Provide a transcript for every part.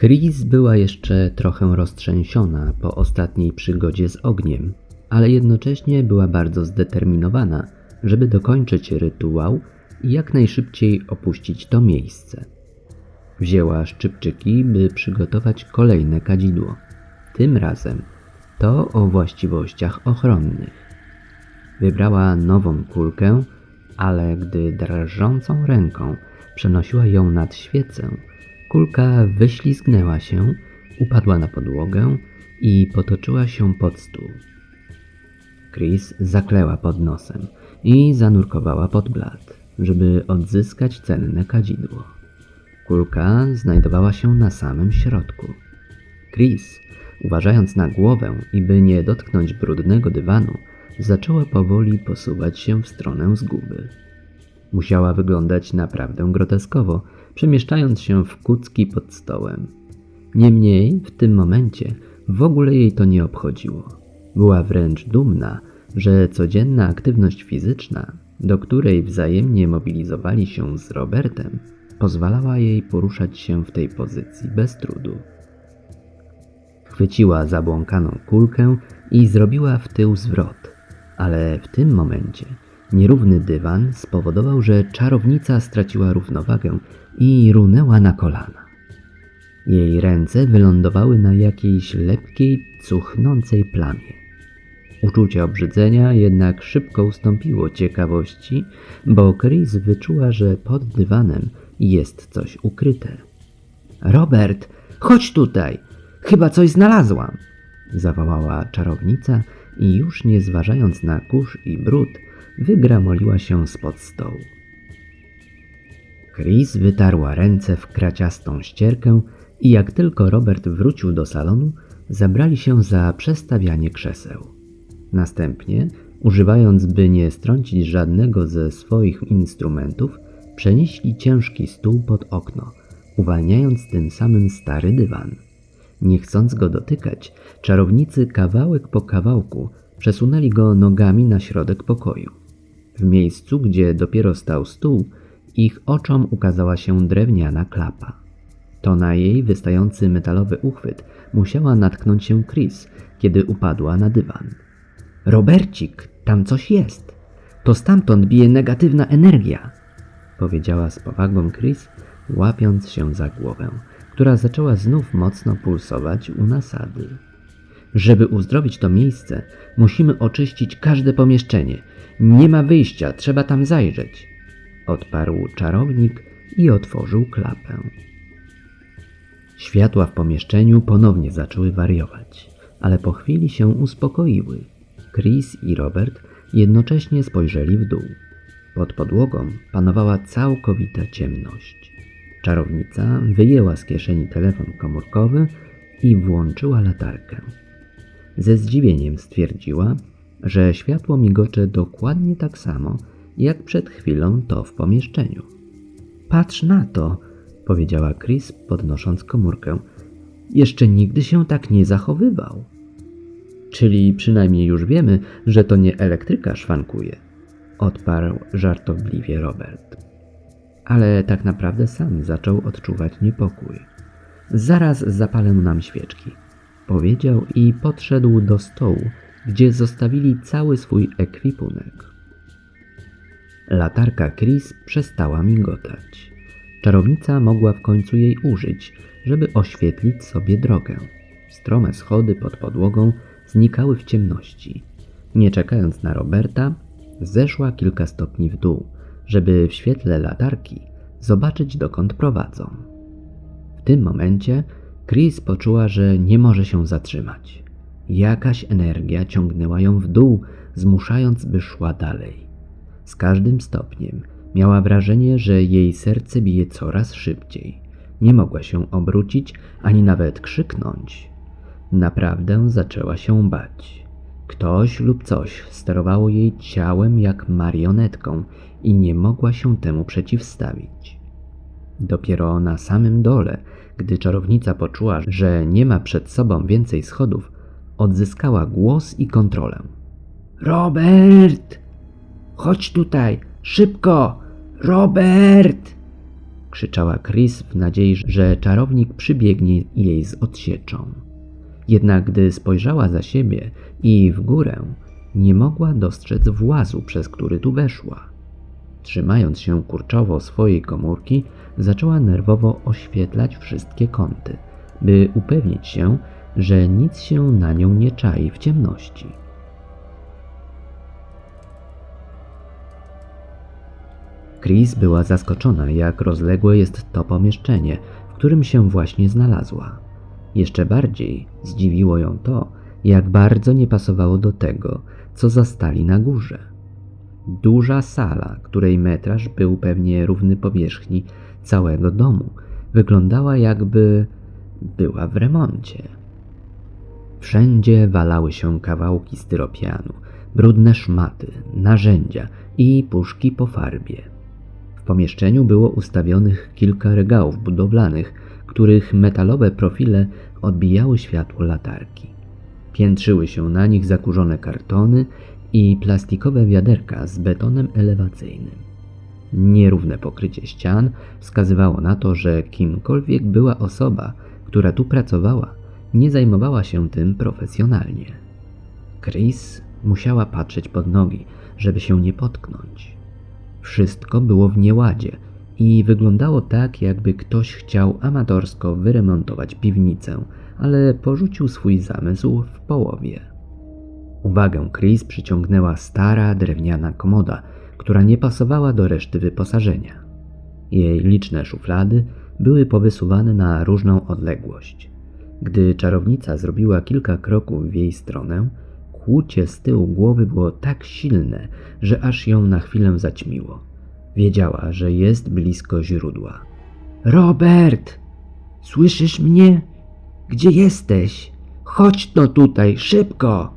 Chris była jeszcze trochę roztrzęsiona po ostatniej przygodzie z ogniem, ale jednocześnie była bardzo zdeterminowana, żeby dokończyć rytuał i jak najszybciej opuścić to miejsce. Wzięła szczypczyki, by przygotować kolejne kadzidło. Tym razem to o właściwościach ochronnych. Wybrała nową kulkę, ale gdy drżącą ręką przenosiła ją nad świecę, kulka wyślizgnęła się, upadła na podłogę i potoczyła się pod stół. Chris zakleła pod nosem i zanurkowała pod blat, żeby odzyskać cenne kadzidło. Kulka znajdowała się na samym środku. Chris, uważając na głowę i by nie dotknąć brudnego dywanu, zaczęła powoli posuwać się w stronę zguby. Musiała wyglądać naprawdę groteskowo, przemieszczając się w kucki pod stołem. Niemniej w tym momencie w ogóle jej to nie obchodziło. Była wręcz dumna, że codzienna aktywność fizyczna, do której wzajemnie mobilizowali się z Robertem, pozwalała jej poruszać się w tej pozycji bez trudu. Chwyciła zabłąkaną kulkę i zrobiła w tył zwrot, ale w tym momencie nierówny dywan spowodował, że czarownica straciła równowagę i runęła na kolana. Jej ręce wylądowały na jakiejś lepkiej, cuchnącej plamie. Uczucie obrzydzenia jednak szybko ustąpiło ciekawości, bo Chris wyczuła, że pod dywanem jest coś ukryte. Robert, chodź tutaj! Chyba coś znalazłam! Zawołała czarownica i już nie zważając na kurz i brud, wygramoliła się spod stołu. Chris wytarła ręce w kraciastą ścierkę i jak tylko Robert wrócił do salonu, zabrali się za przestawianie krzeseł. Następnie, używając by nie strącić żadnego ze swoich instrumentów, przenieśli ciężki stół pod okno, uwalniając tym samym stary dywan. Nie chcąc go dotykać, czarownicy kawałek po kawałku przesunęli go nogami na środek pokoju. W miejscu, gdzie dopiero stał stół, ich oczom ukazała się drewniana klapa. To na jej wystający metalowy uchwyt musiała natknąć się Chris, kiedy upadła na dywan. Robercik, tam coś jest. To stamtąd bije negatywna energia, powiedziała z powagą Chris, łapiąc się za głowę, która zaczęła znów mocno pulsować u nasady. Żeby uzdrowić to miejsce, musimy oczyścić każde pomieszczenie. Nie ma wyjścia, trzeba tam zajrzeć. Odparł czarownik i otworzył klapę. Światła w pomieszczeniu ponownie zaczęły wariować, ale po chwili się uspokoiły. Chris i Robert jednocześnie spojrzeli w dół. Pod podłogą panowała całkowita ciemność. Czarownica wyjęła z kieszeni telefon komórkowy i włączyła latarkę. Ze zdziwieniem stwierdziła, że światło migocze dokładnie tak samo, jak przed chwilą to w pomieszczeniu. Patrz na to, powiedziała Chris, podnosząc komórkę. Jeszcze nigdy się tak nie zachowywał. Czyli przynajmniej już wiemy, że to nie elektryka szwankuje, odparł żartobliwie Robert. Ale tak naprawdę sam zaczął odczuwać niepokój. Zaraz zapalę nam świeczki, powiedział i podszedł do stołu, gdzie zostawili cały swój ekwipunek. Latarka Chris przestała migotać. Czarownica mogła w końcu jej użyć, żeby oświetlić sobie drogę. Strome schody pod podłogą znikały w ciemności. Nie czekając na Roberta, zeszła kilka stopni w dół, żeby w świetle latarki zobaczyć dokąd prowadzą. W tym momencie Chris poczuła, że nie może się zatrzymać. Jakaś energia ciągnęła ją w dół, zmuszając, by szła dalej. Z każdym stopniem miała wrażenie, że jej serce bije coraz szybciej. Nie mogła się obrócić ani nawet krzyknąć. Naprawdę zaczęła się bać. Ktoś lub coś sterowało jej ciałem jak marionetką i nie mogła się temu przeciwstawić. Dopiero na samym dole, gdy czarownica poczuła, że nie ma przed sobą więcej schodów, odzyskała głos i kontrolę. Robert! Chodź tutaj! Szybko! Robert! krzyczała Chris w nadziei, że czarownik przybiegnie jej z odsieczą. Jednak gdy spojrzała za siebie i w górę, nie mogła dostrzec włazu, przez który tu weszła. Trzymając się kurczowo swojej komórki, zaczęła nerwowo oświetlać wszystkie kąty, by upewnić się, że nic się na nią nie czai w ciemności. Chris była zaskoczona, jak rozległe jest to pomieszczenie, w którym się właśnie znalazła. Jeszcze bardziej zdziwiło ją to, jak bardzo nie pasowało do tego, co zastali na górze. Duża sala, której metraż był pewnie równy powierzchni całego domu, wyglądała jakby była w remoncie. Wszędzie walały się kawałki styropianu, brudne szmaty, narzędzia i puszki po farbie. W pomieszczeniu było ustawionych kilka regałów budowlanych, których metalowe profile odbijały światło latarki. Piętrzyły się na nich zakurzone kartony i plastikowe wiaderka z betonem elewacyjnym. Nierówne pokrycie ścian wskazywało na to, że kimkolwiek była osoba, która tu pracowała, nie zajmowała się tym profesjonalnie. Chris musiała patrzeć pod nogi, żeby się nie potknąć. Wszystko było w nieładzie i wyglądało tak, jakby ktoś chciał amatorsko wyremontować piwnicę, ale porzucił swój zamysł w połowie. Uwagę Chris przyciągnęła stara drewniana komoda, która nie pasowała do reszty wyposażenia. Jej liczne szuflady były powysuwane na różną odległość. Gdy czarownica zrobiła kilka kroków w jej stronę, kłucie z tyłu głowy było tak silne, że aż ją na chwilę zaćmiło. Wiedziała, że jest blisko źródła. Robert! Słyszysz mnie? Gdzie jesteś? Chodź no tutaj, szybko!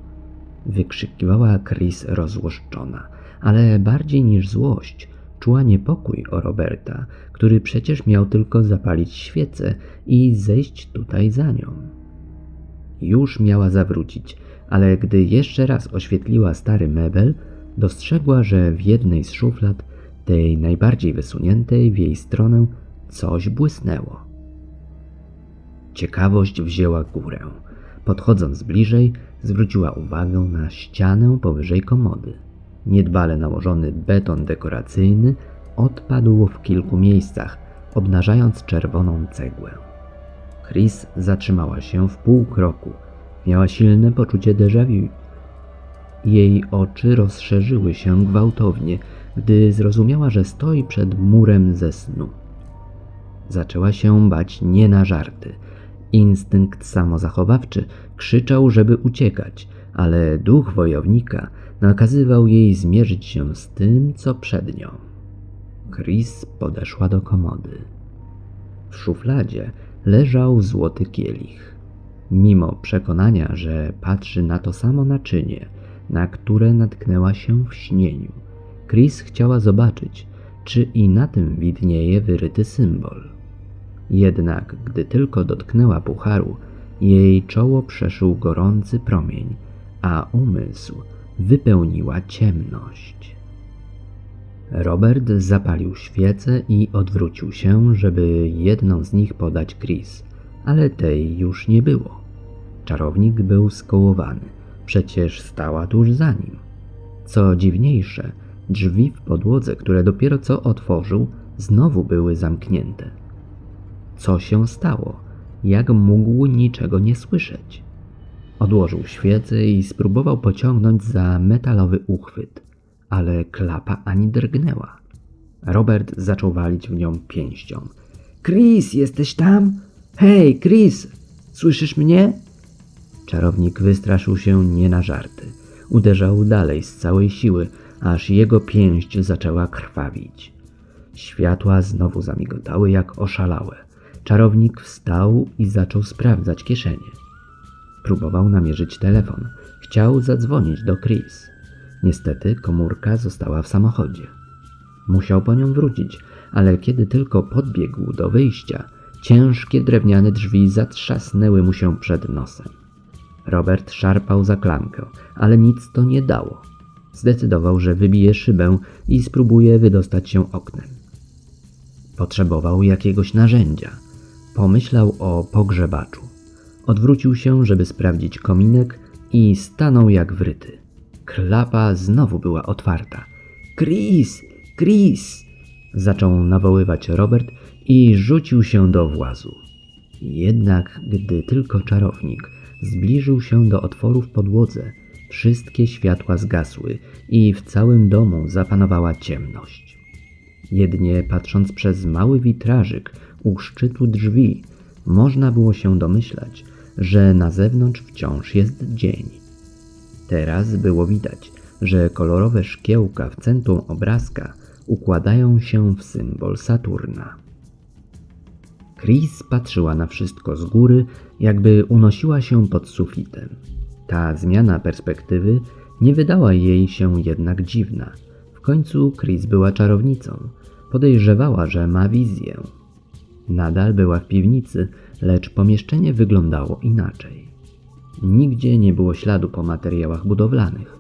Wykrzykiwała Chris rozłoszczona, ale bardziej niż złość czuła niepokój o Roberta, który przecież miał tylko zapalić świecę i zejść tutaj za nią. Już miała zawrócić, ale gdy jeszcze raz oświetliła stary mebel, dostrzegła, że w jednej z szuflad, tej najbardziej wysuniętej w jej stronę, coś błysnęło. Ciekawość wzięła górę. Podchodząc bliżej, zwróciła uwagę na ścianę powyżej komody. Niedbale nałożony beton dekoracyjny odpadł w kilku miejscach, obnażając czerwoną cegłę. Chris zatrzymała się w pół kroku. Miała silne poczucie déjà vu. Jej oczy rozszerzyły się gwałtownie, gdy zrozumiała, że stoi przed murem ze snu. Zaczęła się bać nie na żarty. Instynkt samozachowawczy krzyczał, żeby uciekać, ale duch wojownika nakazywał jej zmierzyć się z tym, co przed nią. Chris podeszła do komody. W szufladzie leżał złoty kielich. Mimo przekonania, że patrzy na to samo naczynie, na które natknęła się w śnieniu, Chris chciała zobaczyć, czy i na tym widnieje wyryty symbol. Jednak gdy tylko dotknęła pucharu, jej czoło przeszył gorący promień, a umysł wypełniła ciemność. Robert zapalił świecę i odwrócił się, żeby jedną z nich podać Chris, ale tej już nie było. Czarownik był skołowany, przecież stała tuż za nim. Co dziwniejsze, drzwi w podłodze, które dopiero co otworzył, znowu były zamknięte. Co się stało? Jak mógł niczego nie słyszeć? Odłożył świecę i spróbował pociągnąć za metalowy uchwyt, ale klapa ani drgnęła. Robert zaczął walić w nią pięścią. Chris, jesteś tam? Hej, Chris, słyszysz mnie? Czarownik wystraszył się nie na żarty. Uderzał dalej z całej siły, aż jego pięść zaczęła krwawić. Światła znowu zamigotały jak oszalałe. Czarownik wstał i zaczął sprawdzać kieszenie. Próbował namierzyć telefon. Chciał zadzwonić do Chris. Niestety komórka została w samochodzie. Musiał po nią wrócić, ale kiedy tylko podbiegł do wyjścia, ciężkie drewniane drzwi zatrzasnęły mu się przed nosem. Robert szarpał za klamkę, ale nic to nie dało. Zdecydował, że wybije szybę i spróbuje wydostać się oknem. Potrzebował jakiegoś narzędzia. Pomyślał o pogrzebaczu. Odwrócił się, żeby sprawdzić kominek i stanął jak wryty. Klapa znowu była otwarta. Chris! Chris! Zaczął nawoływać Robert i rzucił się do włazu. Jednak gdy tylko czarownik zbliżył się do otworu w podłodze, wszystkie światła zgasły i w całym domu zapanowała ciemność. Jedynie patrząc przez mały witrażyk u szczytu drzwi, można było się domyślać, że na zewnątrz wciąż jest dzień. Teraz było widać, że kolorowe szkiełka w centrum obrazka układają się w symbol Saturna. Chris patrzyła na wszystko z góry, jakby unosiła się pod sufitem. Ta zmiana perspektywy nie wydała jej się jednak dziwna. W końcu Chris była czarownicą. Podejrzewała, że ma wizję. Nadal była w piwnicy, lecz pomieszczenie wyglądało inaczej. Nigdzie nie było śladu po materiałach budowlanych.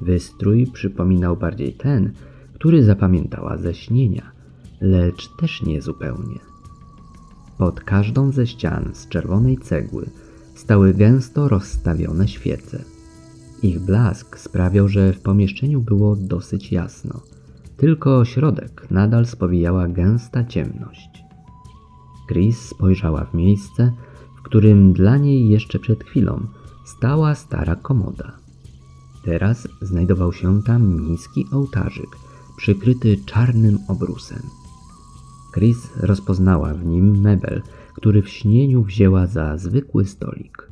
Wystrój przypominał bardziej ten, który zapamiętała ze śnienia, lecz też nie zupełnie. Pod każdą ze ścian z czerwonej cegły stały gęsto rozstawione świece. Ich blask sprawiał, że w pomieszczeniu było dosyć jasno. Tylko środek nadal spowijała gęsta ciemność. Chris spojrzała w miejsce, w którym dla niej jeszcze przed chwilą stała stara komoda. Teraz znajdował się tam niski ołtarzyk, przykryty czarnym obrusem. Chris rozpoznała w nim mebel, który w śnieniu wzięła za zwykły stolik.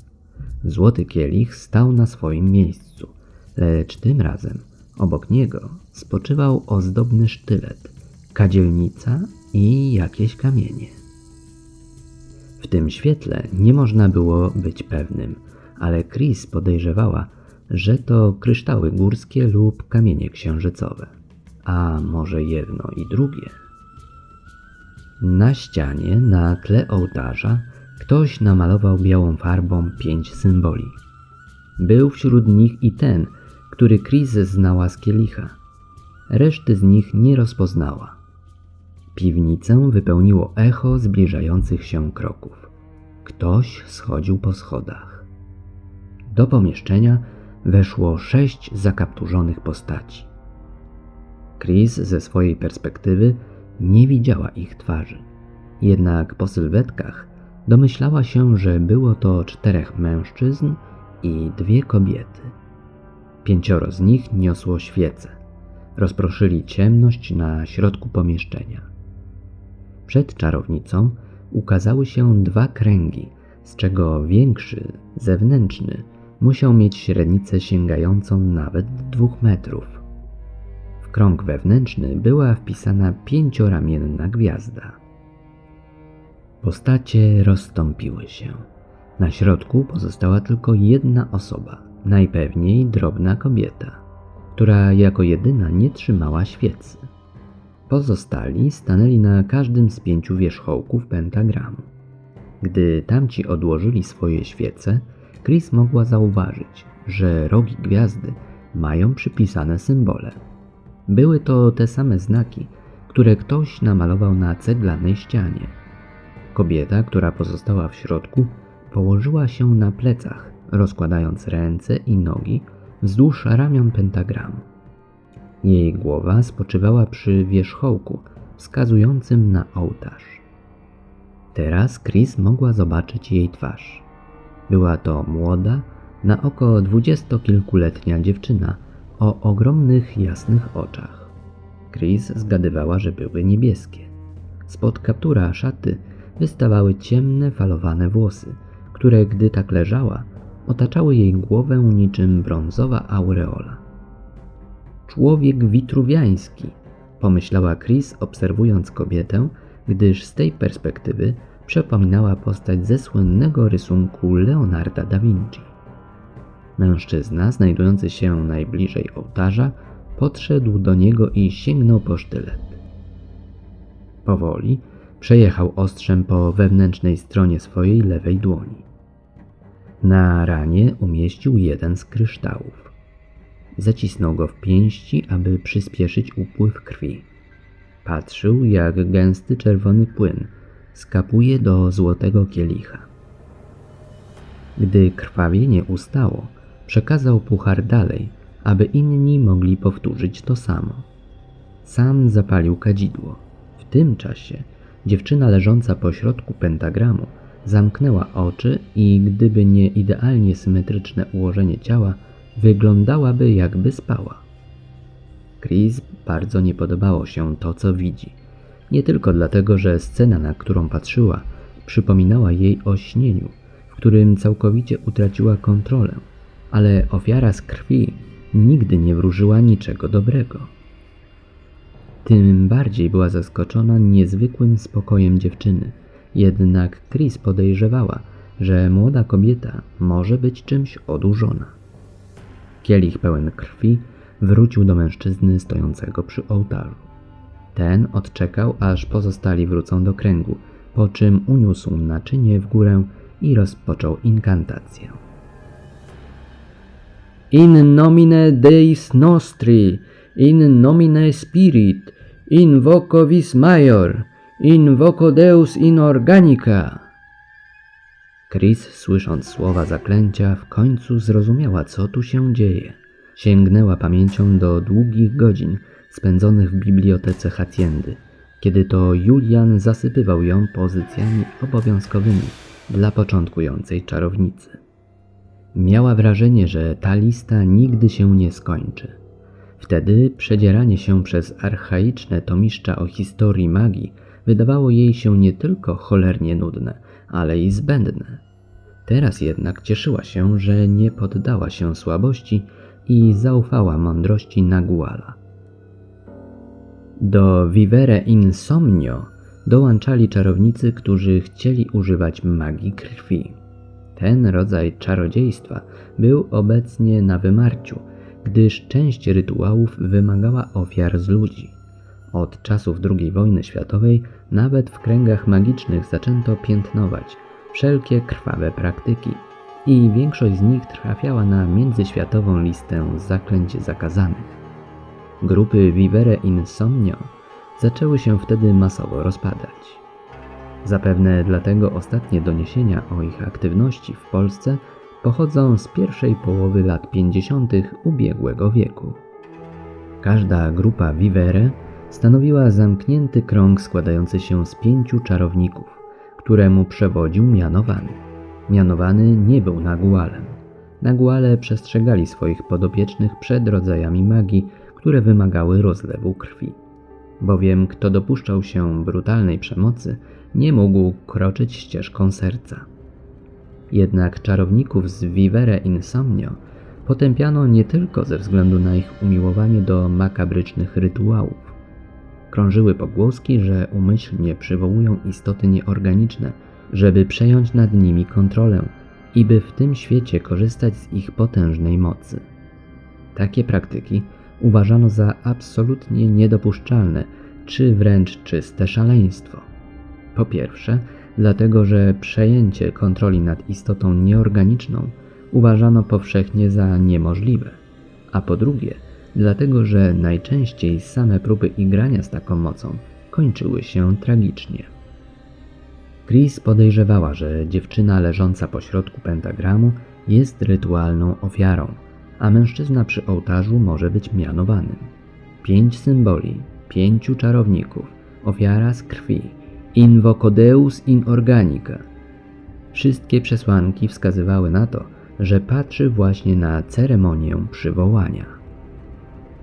Złoty kielich stał na swoim miejscu, lecz tym razem obok niego spoczywał ozdobny sztylet, kadzielnica i jakieś kamienie. W tym świetle nie można było być pewnym, ale Chris podejrzewała, że to kryształy górskie lub kamienie księżycowe. A może jedno i drugie? Na ścianie, na tle ołtarza, ktoś namalował białą farbą pięć symboli. Był wśród nich i ten, który Chris znała z kielicha. Reszty z nich nie rozpoznała. Piwnicę wypełniło echo zbliżających się kroków. Ktoś schodził po schodach. Do pomieszczenia weszło sześć zakapturzonych postaci. Chris ze swojej perspektywy nie widziała ich twarzy. Jednak po sylwetkach domyślała się, że było to czterech mężczyzn i dwie kobiety. Pięcioro z nich niosło świece. Rozproszyli ciemność na środku pomieszczenia. Przed czarownicą ukazały się dwa kręgi, z czego większy, zewnętrzny, musiał mieć średnicę sięgającą nawet dwóch metrów. W krąg wewnętrzny była wpisana pięcioramienna gwiazda. Postacie rozstąpiły się. Na środku pozostała tylko jedna osoba, najpewniej drobna kobieta, która jako jedyna nie trzymała świecy. Pozostali stanęli na każdym z pięciu wierzchołków pentagramu. Gdy tamci odłożyli swoje świece, Chris mogła zauważyć, że rogi gwiazdy mają przypisane symbole. Były to te same znaki, które ktoś namalował na ceglanej ścianie. Kobieta, która pozostała w środku, położyła się na plecach, rozkładając ręce i nogi wzdłuż ramion pentagramu. Jej głowa spoczywała przy wierzchołku wskazującym na ołtarz. Teraz Chris mogła zobaczyć jej twarz. Była to młoda, na oko dwudziestokilkuletnia dziewczyna o ogromnych, jasnych oczach. Chris zgadywała, że były niebieskie. Spod kaptura szaty wystawały ciemne, falowane włosy, które gdy tak leżała, otaczały jej głowę niczym brązowa aureola. Człowiek witruwiański, pomyślała Chris, obserwując kobietę, gdyż z tej perspektywy przypominała postać ze słynnego rysunku Leonarda da Vinci. Mężczyzna, znajdujący się najbliżej ołtarza, podszedł do niego i sięgnął po sztylet. Powoli przejechał ostrzem po wewnętrznej stronie swojej lewej dłoni. Na ranie umieścił jeden z kryształów. Zacisnął go w pięści, aby przyspieszyć upływ krwi. Patrzył, jak gęsty czerwony płyn skapuje do złotego kielicha. Gdy krwawienie ustało, przekazał puchar dalej, aby inni mogli powtórzyć to samo. Sam zapalił kadzidło. W tym czasie dziewczyna leżąca pośrodku pentagramu zamknęła oczy i gdyby nie idealnie symetryczne ułożenie ciała, wyglądałaby jakby spała. Chris bardzo nie podobało się to, co widzi. Nie tylko dlatego, że scena, na którą patrzyła, przypominała jej o śnieniu, w którym całkowicie utraciła kontrolę, ale ofiara z krwi nigdy nie wróżyła niczego dobrego. Tym bardziej była zaskoczona niezwykłym spokojem dziewczyny. Jednak Chris podejrzewała, że młoda kobieta może być czymś odurzona. Kielich pełen krwi wrócił do mężczyzny stojącego przy ołtarzu. Ten odczekał, aż pozostali wrócą do kręgu, po czym uniósł naczynie w górę i rozpoczął inkantację. In nomine Deis nostri, in nomine Spirit, invoco vis major, invoco Deus in organica. Chris, słysząc słowa zaklęcia, w końcu zrozumiała, co tu się dzieje. Sięgnęła pamięcią do długich godzin spędzonych w bibliotece Haciendy, kiedy to Julian zasypywał ją pozycjami obowiązkowymi dla początkującej czarownicy. Miała wrażenie, że ta lista nigdy się nie skończy. Wtedy przedzieranie się przez archaiczne tomiszcza o historii magii wydawało jej się nie tylko cholernie nudne, ale i zbędne. Teraz jednak cieszyła się, że nie poddała się słabości i zaufała mądrości Naguala. Do Vivere Insomnio dołączali czarownicy, którzy chcieli używać magii krwi. Ten rodzaj czarodziejstwa był obecnie na wymarciu, gdyż część rytuałów wymagała ofiar z ludzi. Od czasów II wojny światowej nawet w kręgach magicznych zaczęto piętnować wszelkie krwawe praktyki i większość z nich trafiała na międzyświatową listę zaklęć zakazanych. Grupy Vivere Insomnio zaczęły się wtedy masowo rozpadać. Zapewne dlatego ostatnie doniesienia o ich aktywności w Polsce pochodzą z pierwszej połowy lat 50. ubiegłego wieku. Każda grupa Vivere stanowiła zamknięty krąg składający się z pięciu czarowników, któremu przewodził mianowany. Mianowany nie był nagualem. Naguale przestrzegali swoich podopiecznych przed rodzajami magii, które wymagały rozlewu krwi. Bowiem kto dopuszczał się brutalnej przemocy, nie mógł kroczyć ścieżką serca. Jednak czarowników z Vivere Insomnio potępiano nie tylko ze względu na ich umiłowanie do makabrycznych rytuałów. Krążyły pogłoski, że umyślnie przywołują istoty nieorganiczne, żeby przejąć nad nimi kontrolę i by w tym świecie korzystać z ich potężnej mocy. Takie praktyki uważano za absolutnie niedopuszczalne, czy wręcz czyste szaleństwo. Po pierwsze, dlatego że przejęcie kontroli nad istotą nieorganiczną uważano powszechnie za niemożliwe, a po drugie, dlatego że najczęściej same próby igrania z taką mocą kończyły się tragicznie. Chris podejrzewała, że dziewczyna leżąca pośrodku pentagramu jest rytualną ofiarą, a mężczyzna przy ołtarzu może być mianowanym. Pięć symboli, pięciu czarowników, ofiara z krwi, invoco Deus in organica. Wszystkie przesłanki wskazywały na to, że patrzy właśnie na ceremonię przywołania.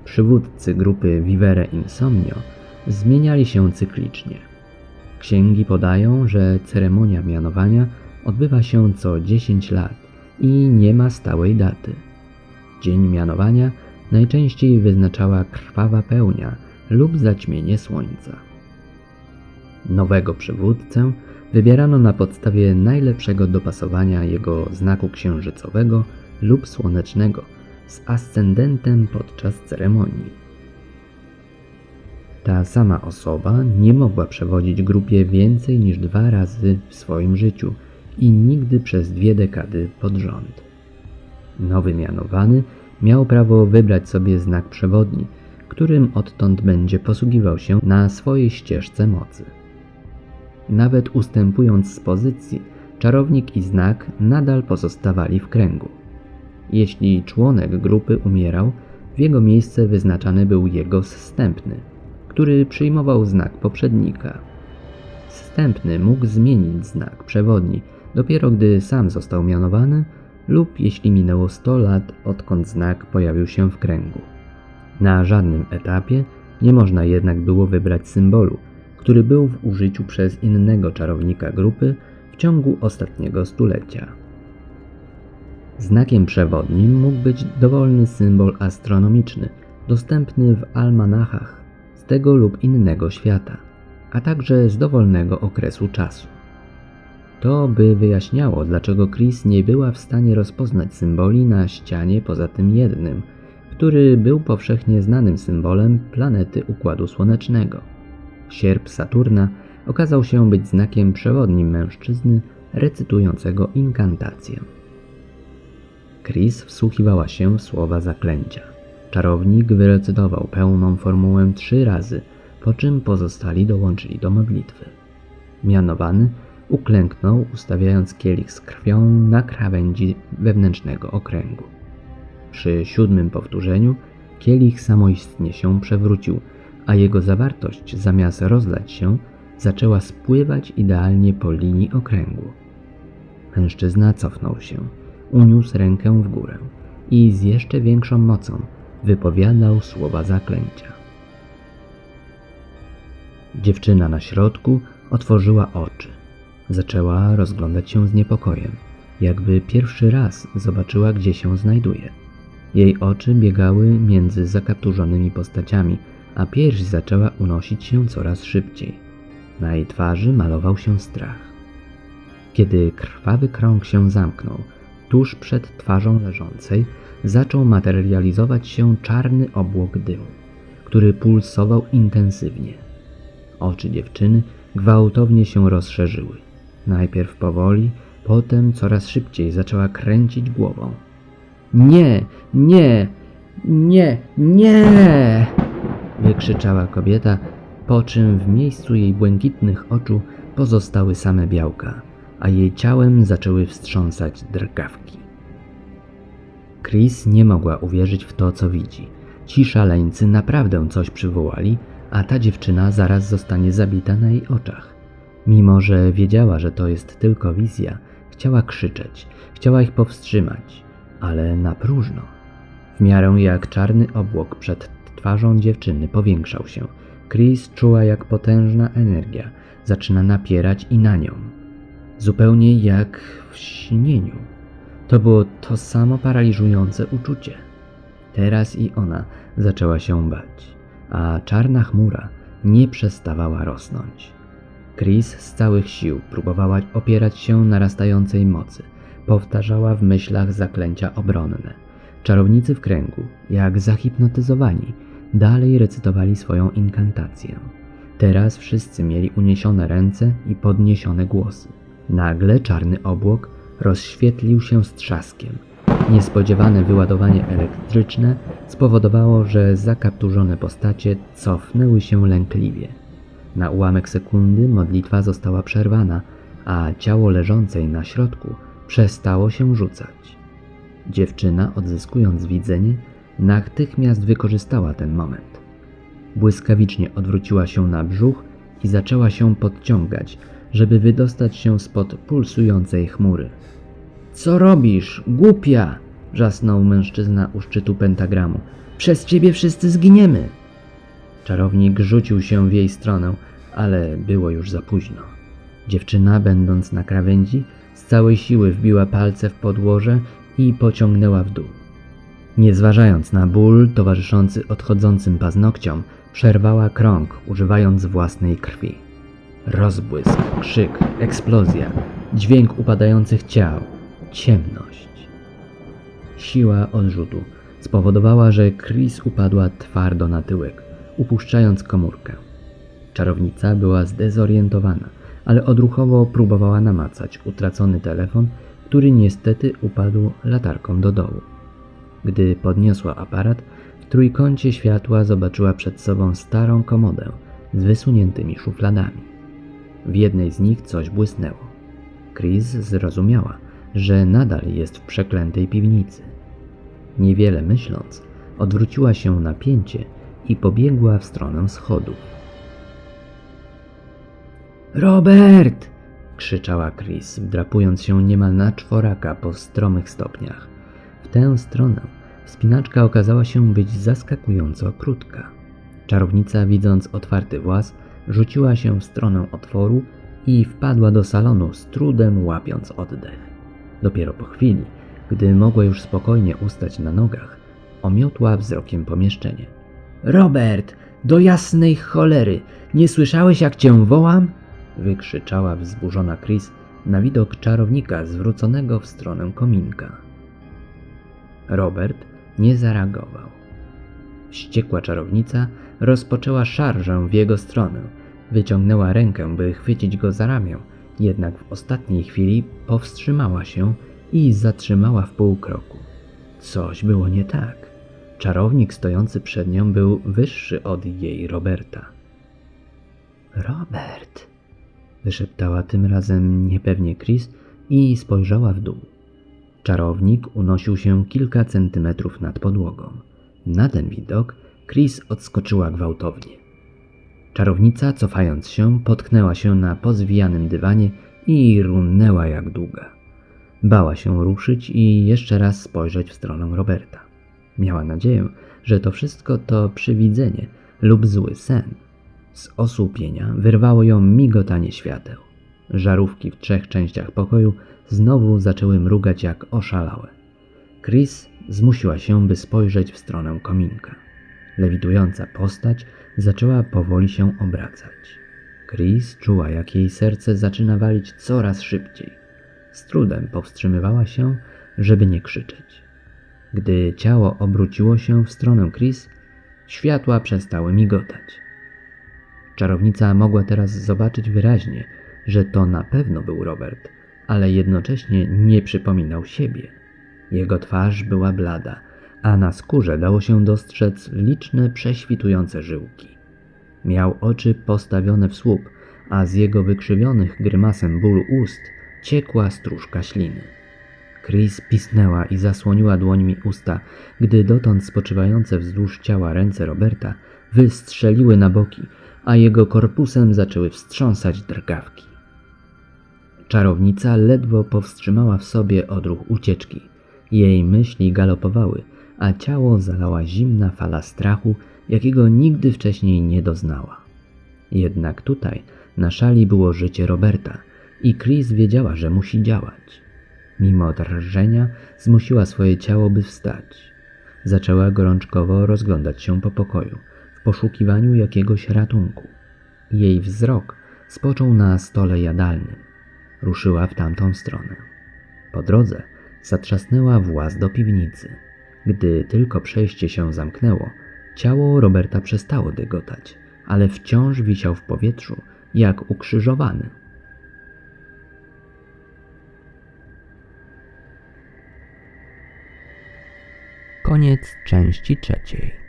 Przywódcy grupy Vivere Insomnio zmieniali się cyklicznie. Księgi podają, że ceremonia mianowania odbywa się co 10 lat i nie ma stałej daty. Dzień mianowania najczęściej wyznaczała krwawa pełnia lub zaćmienie słońca. Nowego przywódcę wybierano na podstawie najlepszego dopasowania jego znaku księżycowego lub słonecznego z ascendentem podczas ceremonii. Ta sama osoba nie mogła przewodzić grupie więcej niż dwa razy w swoim życiu i nigdy przez dwie dekady pod rząd. Nowy mianowany miał prawo wybrać sobie znak przewodni, którym odtąd będzie posługiwał się na swojej ścieżce mocy. Nawet ustępując z pozycji, czarownik i znak nadal pozostawali w kręgu. Jeśli członek grupy umierał, w jego miejsce wyznaczany był jego zstępny, który przyjmował znak poprzednika. Zstępny mógł zmienić znak przewodni dopiero gdy sam został mianowany lub jeśli minęło 100 lat odkąd znak pojawił się w kręgu. Na żadnym etapie nie można jednak było wybrać symbolu, który był w użyciu przez innego czarownika grupy w ciągu ostatniego stulecia. Znakiem przewodnim mógł być dowolny symbol astronomiczny, dostępny w almanachach z tego lub innego świata, a także z dowolnego okresu czasu. To by wyjaśniało, dlaczego Chris nie była w stanie rozpoznać symboli na ścianie poza tym jednym, który był powszechnie znanym symbolem planety Układu Słonecznego. Sierp Saturna okazał się być znakiem przewodnim mężczyzny recytującego inkantację. Chris wsłuchiwała się w słowa zaklęcia. Czarownik wyrecytował pełną formułę trzy razy, po czym pozostali dołączyli do modlitwy. Mianowany uklęknął, ustawiając kielich z krwią na krawędzi wewnętrznego okręgu. Przy siódmym powtórzeniu kielich samoistnie się przewrócił, a jego zawartość zamiast rozlać się, zaczęła spływać idealnie po linii okręgu. Mężczyzna cofnął się, uniósł rękę w górę i z jeszcze większą mocą wypowiadał słowa zaklęcia. Dziewczyna na środku otworzyła oczy. Zaczęła rozglądać się z niepokojem, jakby pierwszy raz zobaczyła, gdzie się znajduje. Jej oczy biegały między zakapturzonymi postaciami, a pierś zaczęła unosić się coraz szybciej. Na jej twarzy malował się strach. Kiedy krwawy krąg się zamknął, tuż przed twarzą leżącej zaczął materializować się czarny obłok dymu, który pulsował intensywnie. Oczy dziewczyny gwałtownie się rozszerzyły. Najpierw powoli, potem coraz szybciej zaczęła kręcić głową. Nie, nie, nie, nie! wykrzyczała kobieta, po czym w miejscu jej błękitnych oczu pozostały same białka, a jej ciałem zaczęły wstrząsać drgawki. Chris nie mogła uwierzyć w to, co widzi. Ci szaleńcy naprawdę coś przywołali, a ta dziewczyna zaraz zostanie zabita na jej oczach. Mimo, że wiedziała, że to jest tylko wizja, chciała krzyczeć, chciała ich powstrzymać, ale na próżno. W miarę jak czarny obłok przed twarzą dziewczyny powiększał się, Chris czuła jak potężna energia zaczyna napierać i na nią. Zupełnie jak w śnieniu. To było to samo paraliżujące uczucie. Teraz i ona zaczęła się bać, a czarna chmura nie przestawała rosnąć. Chris z całych sił próbowała opierać się narastającej mocy. Powtarzała w myślach zaklęcia obronne. Czarownicy w kręgu, jak zahipnotyzowani, dalej recytowali swoją inkantację. Teraz wszyscy mieli uniesione ręce i podniesione głosy. Nagle czarny obłok rozświetlił się z trzaskiem. Niespodziewane wyładowanie elektryczne spowodowało, że zakapturzone postacie cofnęły się lękliwie. Na ułamek sekundy modlitwa została przerwana, a ciało leżącej na środku przestało się rzucać. Dziewczyna, odzyskując widzenie, natychmiast wykorzystała ten moment. Błyskawicznie odwróciła się na brzuch i zaczęła się podciągać, żeby wydostać się spod pulsującej chmury. Co robisz, głupia? wrzasnął mężczyzna u szczytu pentagramu. Przez ciebie wszyscy zginiemy. Czarownik rzucił się w jej stronę, ale było już za późno. Dziewczyna, będąc na krawędzi, z całej siły wbiła palce w podłoże i pociągnęła w dół. Nie zważając na ból towarzyszący odchodzącym paznokciom, przerwała krąg, używając własnej krwi. Rozbłysk, krzyk, eksplozja, dźwięk upadających ciał, ciemność. Siła odrzutu spowodowała, że Chris upadła twardo na tyłek, upuszczając komórkę. Czarownica była zdezorientowana, ale odruchowo próbowała namacać utracony telefon, który niestety upadł latarką do dołu. Gdy podniosła aparat, w trójkącie światła zobaczyła przed sobą starą komodę z wysuniętymi szufladami. W jednej z nich coś błysnęło. Chris zrozumiała, że nadal jest w przeklętej piwnicy. Niewiele myśląc, odwróciła się na pięcie i pobiegła w stronę schodów. Robert! krzyczała Chris, wdrapując się niemal na czworaka po stromych stopniach. W tę stronę wspinaczka okazała się być zaskakująco krótka. Czarownica, widząc otwarty włas, rzuciła się w stronę otworu i wpadła do salonu z trudem łapiąc oddech. Dopiero po chwili, gdy mogła już spokojnie ustać na nogach, omiotła wzrokiem pomieszczenie. Robert, do jasnej cholery, nie słyszałeś jak cię wołam? wykrzyczała wzburzona Chris na widok czarownika zwróconego w stronę kominka. Robert nie zareagował. Wściekła czarownica rozpoczęła szarżę w jego stronę. Wyciągnęła rękę, by chwycić go za ramię, jednak w ostatniej chwili powstrzymała się i zatrzymała w pół kroku. Coś było nie tak. Czarownik stojący przed nią był wyższy od jej Roberta. Robert, wyszeptała tym razem niepewnie Chris i spojrzała w dół. Czarownik unosił się kilka centymetrów nad podłogą. Na ten widok Chris odskoczyła gwałtownie. Czarownica, cofając się, potknęła się na pozwijanym dywanie i runnęła jak długa. Bała się ruszyć i jeszcze raz spojrzeć w stronę Roberta. Miała nadzieję, że to wszystko to przywidzenie lub zły sen. Z osłupienia wyrwało ją migotanie świateł. Żarówki w trzech częściach pokoju znowu zaczęły mrugać jak oszalałe. Chris zmusiła się, by spojrzeć w stronę kominka. Lewitująca postać zaczęła powoli się obracać. Chris czuła, jak jej serce zaczyna walić coraz szybciej. Z trudem powstrzymywała się, żeby nie krzyczeć. Gdy ciało obróciło się w stronę Chris, światła przestały migotać. Czarownica mogła teraz zobaczyć wyraźnie, że to na pewno był Robert, ale jednocześnie nie przypominał siebie. Jego twarz była blada, a na skórze dało się dostrzec liczne prześwitujące żyłki. Miał oczy postawione w słup, a z jego wykrzywionych grymasem bólu ust ciekła stróżka śliny. Chris pisnęła i zasłoniła dłońmi usta, gdy dotąd spoczywające wzdłuż ciała ręce Roberta wystrzeliły na boki, a jego korpusem zaczęły wstrząsać drgawki. Czarownica ledwo powstrzymała w sobie odruch ucieczki. Jej myśli galopowały, a ciało zalała zimna fala strachu, jakiego nigdy wcześniej nie doznała. Jednak tutaj na szali było życie Roberta i Chris wiedziała, że musi działać. Mimo drżenia zmusiła swoje ciało, by wstać. Zaczęła gorączkowo rozglądać się po pokoju w poszukiwaniu jakiegoś ratunku. Jej wzrok spoczął na stole jadalnym. Ruszyła w tamtą stronę. Po drodze zatrzasnęła właz do piwnicy. Gdy tylko przejście się zamknęło, ciało Roberta przestało dygotać, ale wciąż wisiał w powietrzu jak ukrzyżowany. Koniec części trzeciej.